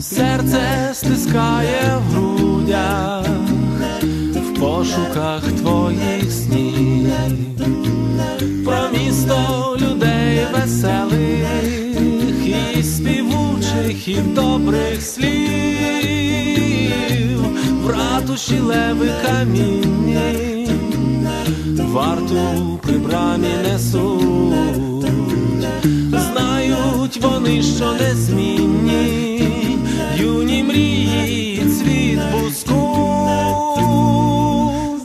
Серце стискає в грудях в пошуках твоїх снів, про місто людей веселих і співучих, і добрих слів, в ратуші леви камінні, варту при брамі несуть, знають вони, що незмінні, юні мрії, цвіт буску.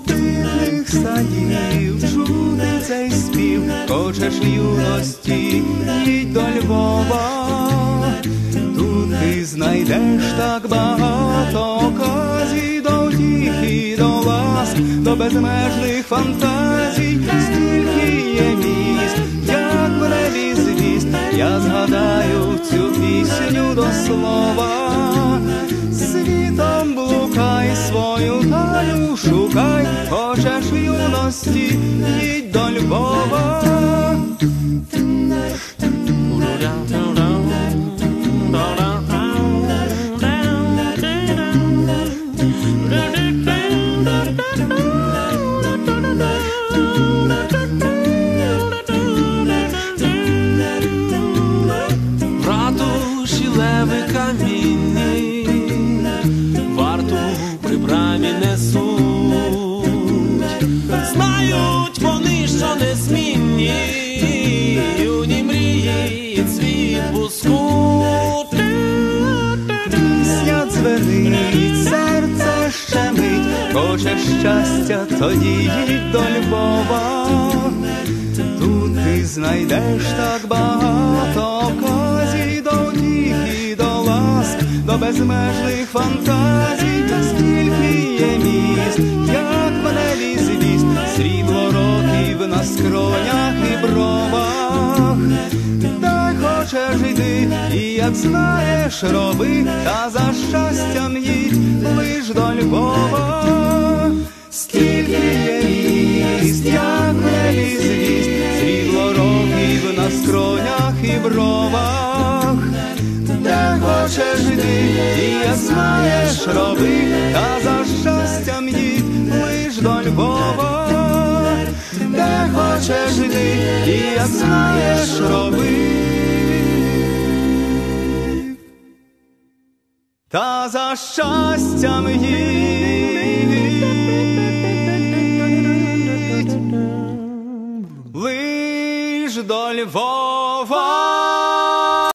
дивних садів, чути цей спів, хочеш юності, їдь до Львова, знайдеш так багато оказій до втіхи, до ласк, до безмежних фантазій, стільки є міст, як в небі звіст, я згадаю цю пісню до слова. Світом блукай свою талю шукай, хочеш в юності, при брамі несуть, знають вони, що незмінні, юні мрії, цвіт буску. Пісня дзвенить, серце щемить, хочеш щастя, тоді їдь до Львова. Тут ти знайдеш так багато до безмежних фантазій, скільки є міст, як небі звіст, срібло років на скронях і бровах. Дай хочеш йти, і як знаєш, роби, та за щастям знаєш, роби, та за щастям їдь лиш до Львова. Де хочеш йди, і як знаєш, роби. Та за щастям їдь до Львова.